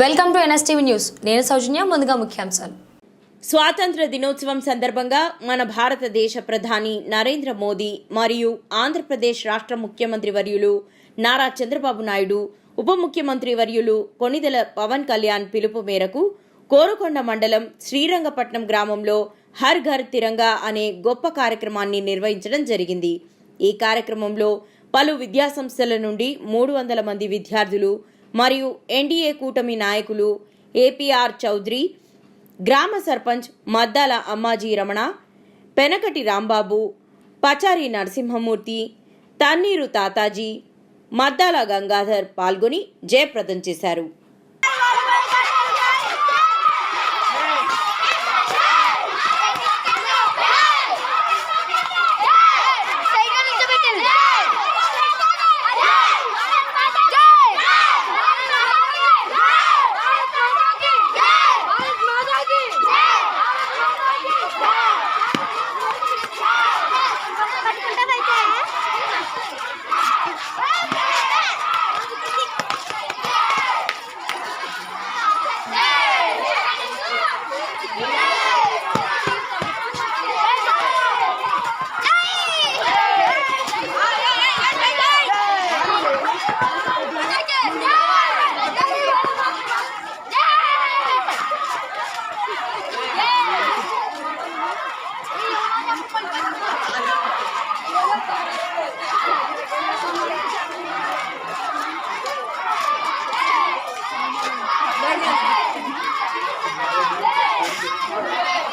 Welcome to NSTV news. నేను సౌజన్య ముందుగా ముఖ్యాంశాలు. స్వాతంత్ర దినోత్సవం సందర్భంగా మన భారతదేశ ప్రధాని నరేంద్ర మోదీ మరియు ఆంధ్రప్రదేశ్ రాష్ట్ర ముఖ్యమంత్రి వర్యులు నారా చంద్రబాబు నాయుడు ఉప ముఖ్యమంత్రి వర్యులు కొనిదెల పవన్ కళ్యాణ్ పిలుపు మేరకు కోరుకొండ మండలం శ్రీరంగపట్నం గ్రామంలో హర్ ఘర్ తిరంగా అనే గొప్ప కార్యక్రమాన్ని నిర్వహించడం జరిగింది. ఈ కార్యక్రమంలో పలు విద్యాసంస్థల నుండి మూడు వందల మంది విద్యార్థులు మరియు ఎన్డీఏ కూటమి నాయకులు ఏపీఆర్ చౌదరి గ్రామ సర్పంచ్ మద్దాల అమ్మాజీ రమణ పెనకటి రాంబాబు పచారి నరసింహమూర్తి తన్నీరు తాతాజీ మద్దాల గంగాధర్ పాల్గొని జయప్రదం చేశారు.